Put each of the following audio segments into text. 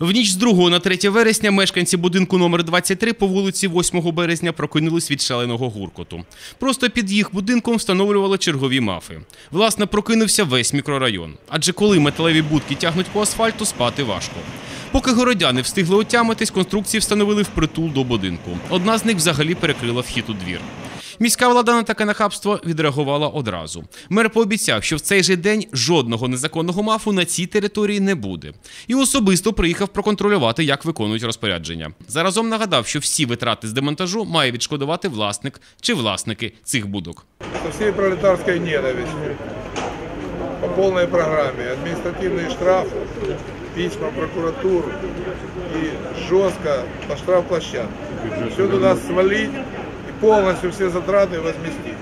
В ніч з 2 на 3 вересня мешканці будинку номер 23 по вулиці 8 березня прокинулись від шаленого гуркоту. Просто під їх будинком встановлювали чергові мафи. Власне, прокинувся весь мікрорайон. Адже коли металеві будки тягнуть по асфальту, спати важко. Поки городяни встигли отямитись, конструкції встановили впритул до будинку. Одна з них взагалі перекрила вхід у двір. Міська влада на таке нахабство відреагувала одразу. Мер пообіцяв, що в цей же день жодного незаконного мафу на цій території не буде. І особисто приїхав проконтролювати, як виконують розпорядження. Заразом нагадав, що всі витрати з демонтажу має відшкодувати власник чи власники цих будок. со всей пролетарской ненавистью по полной программе. Административные штрафы, письма в прокуратуру и жестко по штрафплощадке. Все туда свалить полностью все затраты возместить.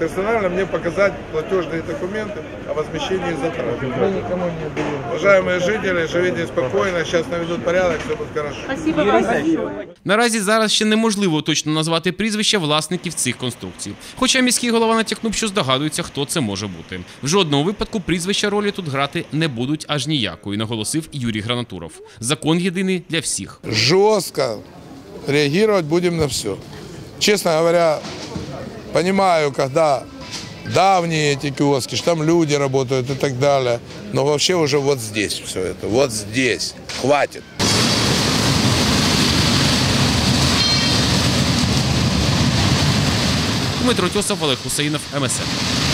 Персонально мне показать платежные документы о возмещении затрат. Мы никому не даем. Уважаемые жители, живите спокойно, сейчас наведут порядок, все будет хорошо. Спасибо большое. Наразі зараз ще неможливо точно назвати прізвища власників цих конструкцій. Хоча міський голова натякнув, що здогадується, хто це може бути. В жодному випадку прізвища ролі тут грати не будуть аж ніякої, наголосив Юрій Гранатуров. Закон єдиний для всіх. жестко реагировать будем на все. Честно говоря, понимаю, когда давние эти киоски, что там люди работают и так далее, но вообще уже вот здесь все это, вот здесь, хватит. Дмитро Тьосов, Олег Хусейнов, МСН.